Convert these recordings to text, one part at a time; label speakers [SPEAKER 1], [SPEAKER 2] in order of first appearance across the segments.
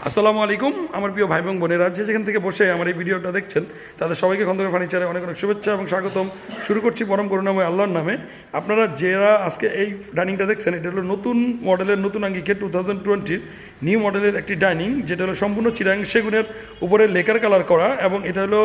[SPEAKER 1] আসসালামু আলাইকুম, আমার প্রিয় ভাই এবং বোনেরা। যে যেখান থেকে বসে আমার এই ভিডিওটা দেখছেন, তাদের সবাইকে খন্দকার ফার্নিচারে অনেক অনেক শুভেচ্ছা এবং স্বাগতম। শুরু করছি পরম করুণাময় আল্লাহর নামে। আপনারা যারা আজকে এই ডাইনিংটা দেখছেন, এটা হলো নতুন মডেলের, নতুন আঙ্গিকে টু থাউজেন্ড টোয়েন্টির নিউ মডেলের একটি ডাইনিং, যেটা হলো সম্পূর্ণ চিরাং সেগুনের উপরে লেকার কালার করা এবং এটা হলো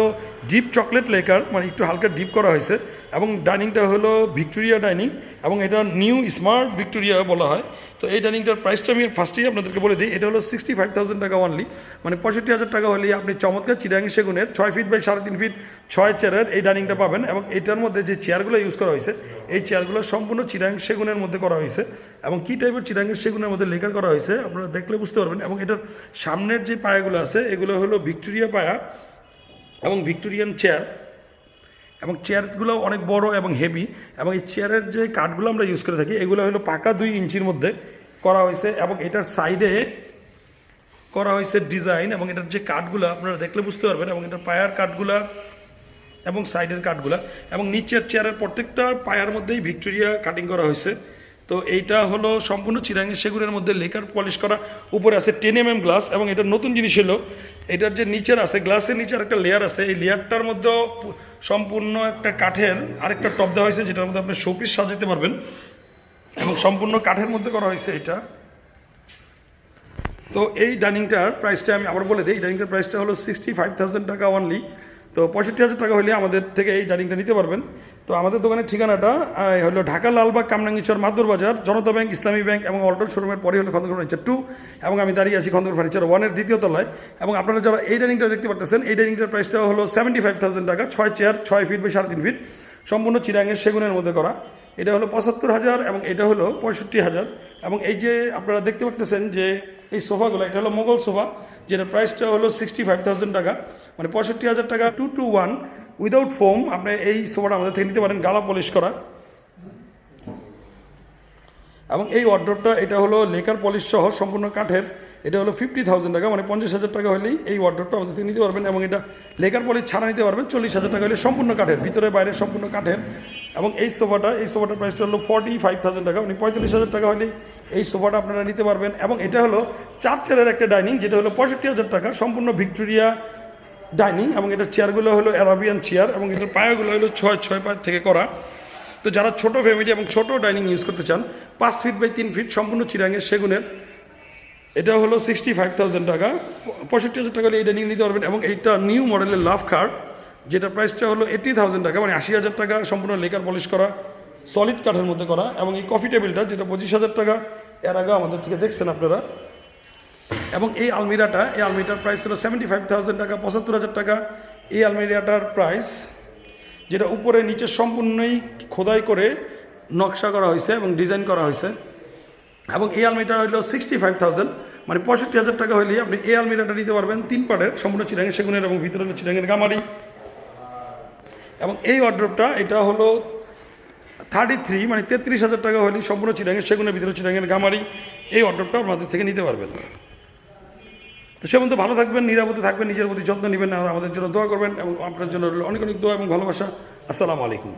[SPEAKER 1] ডিপ চকলেট লেকার মানে একটু হালকা ডিপ করা হয়েছে। এবং ডাইনিংটা হলো ভিক্টোরিয়া ডাইনিং এবং এটা নিউ স্মার্ট ভিক্টোরিয়া বলা হয়। তো এই ডাইনিংটার প্রাইসটা আমি ফার্স্টেই আপনাদেরকে বলে দিই, এটা হলো সিক্সটি ফাইভ থাউজেন্ড টাকা অনলি মানে পঁয়ষট্টি হাজার টাকা হলে আপনি চমৎকার চিরাঙ্গি সেগুনের ছয় ফিট বাই সাড়ে তিন ফিট ছয় চেয়ারের এই ডাইনিংটা পাবেন এবং এটার মধ্যে যে চেয়ারগুলো ইউজ করা হয়েছে, এই চেয়ারগুলো সম্পূর্ণ চিরাং সেগুনের মধ্যে করা হয়েছে এবং কী টাইপের চিরাঙ্গের সেগুনের মধ্যে লেকার করা হয়েছে আপনারা দেখলে বুঝতে পারবেন এবং এটার সামনের যে পায়াগুলো আছে, এগুলো হলো ভিক্টোরিয়া পায়া এবং ভিক্টোরিয়ান চেয়ার এবং চেয়ারগুলো অনেক বড় এবং হেভি এবং এই চেয়ারের যে কাঠগুলো আমরা ইউজ করে থাকি, এগুলো হলো পাকা দুই ইঞ্চির মধ্যে করা হয়েছে এবং এটার সাইডে করা হয়েছে ডিজাইন এবং এটার যে কাঠগুলো আপনারা দেখলে বুঝতে পারবেন এবং এটার পায়ার কাঠগুলা এবং সাইডের কাঠগুলা এবং নিচের চেয়ারের প্রত্যেকটা পায়ার মধ্যেই ভিক্টোরিয়া কাটিং করা হয়েছে। তো এইটা হলো সম্পূর্ণ চিরাঙ্গি সেগুনের মধ্যে লেকার পলিশ করা। উপরে আছে টেন এম এম গ্লাস এবং এটা নতুন জিনিস হলো, এটার যে নিচের আছে গ্লাসের নিচের একটা লেয়ার আছে, এই লেয়ারটার মধ্যেও সম্পূর্ণ একটা কাঠের আরেকটা টপ দেওয়া হয়েছে, যেটার মধ্যে আপনি শোপিস সাজাতে পারবেন। এবং সম্পূর্ণ কাঠের মধ্যে করা হয়েছে এটা। তো এই ডাইনিংটার প্রাইসটা আমি আবার বলে দিই ডাইনিংটার প্রাইসটা হলো সিক্সটি ফাইভ টাকা অনলি তো পঁয়ষট্টি হাজার টাকা হলে আমাদের থেকে এই ডাইনিংটা নিতে পারবেন। তো আমাদের দোকানের ঠিকানাটা হলো ঢাকা লালবাগ কামরাঙ্গিচর মাদুর বাজার, জনতা ব্যাংক, ইসলামী ব্যাংক এবং অল্টন শোরুমের পরে হলো খন্দকার ফার্নিচার টু এবং আমি দাঁড়িয়ে আছি খন্দকার ফার্নিচার ওয়ানের দ্বিতীয় তলায়। এবং আপনারা যারা এই ডাইনিংটা দেখতে পারতেছেন, এই ডাইনিংটার প্রাইসটা হলো সেভেন্টি ফাইভ থাউজেন্ড টাকা, ছয় চেয়ার ছয় ফিট বাই সাড়ে তিন ফিট সম্পূর্ণ চিরাঙের সেগুনের মধ্যে করা। এটা হলো পঁচাত্তর হাজার এবং এটা হলো পঁয়ষট্টি হাজার। এবং এই যে আপনারা দেখতে পাচ্ছেন যে এই সোফাগুলো, এটা হলো মোগল সোফা। যেটার প্রাইসটা হলো সিক্সটি ফাইভ থাউজেন্ড টাকা মানে পঁয়ষট্টি হাজার টাকা two two one without foam আপনি এই সোফাটা আমাদের থেকে নিতে পারেন, গালা পলিশ করা। এবং এই অর্ডারটা এটা হলো লেকার পলিশ সহ সম্পূর্ণ কাঠের। এটা হলো ফিফটি থাউজেন্ড টাকা মানে পঞ্চাশ হাজার টাকা হলেই এই ওয়ার্ড্রপটা আমাদের থেকে নিতে পারবেন এবং এটা লেকার পলিশ ছাড়া নিতে পারবেন। চল্লিশ হাজার টাকা হলে সম্পূর্ণ কাঠের, ভিতরে বাইরে সম্পূর্ণ কাঠের। এবং এই সোফাটা, এই সোফাটার প্রাইসটা হলো ফর্টি ফাইভ থাউজেন্ড টাকা মানে পঁয়তাল্লিশ হাজার টাকা হলেই এই সোফাটা আপনারা নিতে পারবেন। এবং এটা হলো চার চেয়ারের একটা ডাইনিং যেটা হলো পঁয়ষট্টি হাজার টাকা, সম্পূর্ণ ভিক্টোরিয়া ডাইনিং এবং এটার চেয়ারগুলো হলো অ্যারাবিয়ান চেয়ার এবং এটার পায়াগুলো হলো ছয় ছয় পায়ের থেকে করা। তো যারা ছোট ফ্যামিলি এবং ছোট ডাইনিং ইউজ করতে চান, পাঁচ ফিট বাই তিন ফিট সম্পূর্ণ চিরাঙের সেগুনের এটা হলো সিক্সটি ফাইভ থাউজেন্ড টাকা। পঁয়ষট্টি হাজার টাকা এই ডাইনিং নিতে পারবেন এবং এইটা নিউ মডেলের লাভ কার যেটা প্রাইসটা হলো এইটি থাউজেন্ড টাকা মানে আশি হাজার টাকা সম্পূর্ণ লেকার পলিশ করা সলিড কাঠের মধ্যে করা এবং এই কফি টেবিলটা যেটা পঁচিশ হাজার টাকা, এর আগে আমাদের থেকে দেখছেন আপনারা। এবং এই আলমিরাটা, এই আলমিরাটার প্রাইস হলো সেভেন্টি ফাইভ থাউজেন্ড টাকা, পঁচাত্তর হাজার টাকা। এই আলমিরাটার প্রাইস যেটা উপরে, নিচে সম্পূর্ণই খোদাই করে নকশা করা হয়েছে এবং ডিজাইন করা হয়েছে। এবং এই আলমিরাটা হলো সিক্সটি ফাইভ থাউজেন্ড মানে পঁয়ষট্টি হাজার টাকা হলে আপনি এই আলমিরাটা নিতে পারবেন তিন পাটের সম্পূর্ণ চিরাঙের সেগুনের এবং ভিতরে হলো চিরাঙের গামারি। এবং এই অর্ডারটা এটা হলো থার্টি থ্রি মানে তেত্রিশ হাজার টাকা হলে সম্পূর্ণ চিরাঙের সেগুনের ভিতরে চিরাঙের গামারি। এই অর্ডারটা আমাদের থেকে নিতে পারবেন। তো সে ভালো থাকবেন, নিরাপদে থাকবেন, নিজের প্রতি যত্ন নেবেন, আর আমাদের জন্য দোয়া করবেন এবং আপনার জন্য অনেক অনেক দোয়া এবং ভালোবাসা। আসসালামু আলাইকুম।